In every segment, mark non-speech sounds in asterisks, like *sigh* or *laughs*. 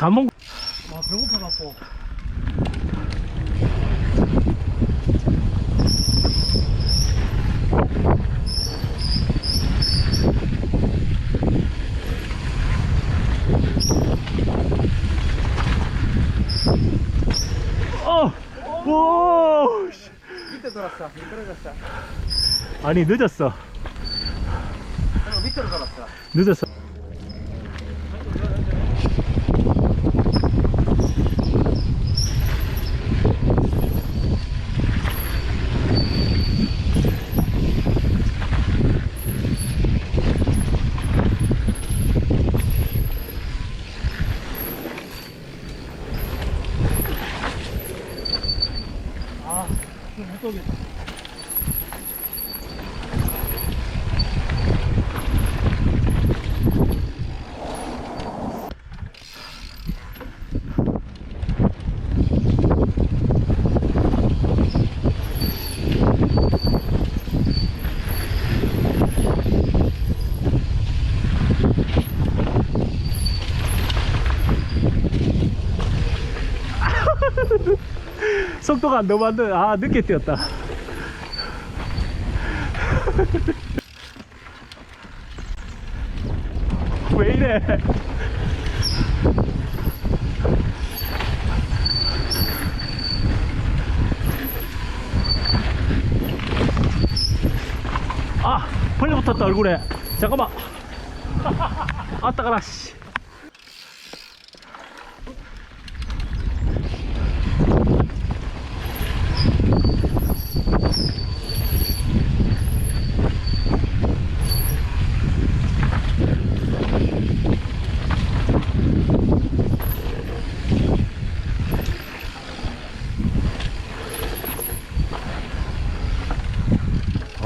감옥 와 배고파갖고 어! 오! 씨. 밑에 돌았어 미끄러졌어 아니 늦었어 그리고 밑으로 돌았어 늦었어 아못 속도가 안 안돼 아 늦게 뛰었다. *laughs* 왜 이래? 아 벌레 붙었다 얼굴에. 잠깐만. *laughs* 아 따가라 씨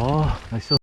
아, 맛있어.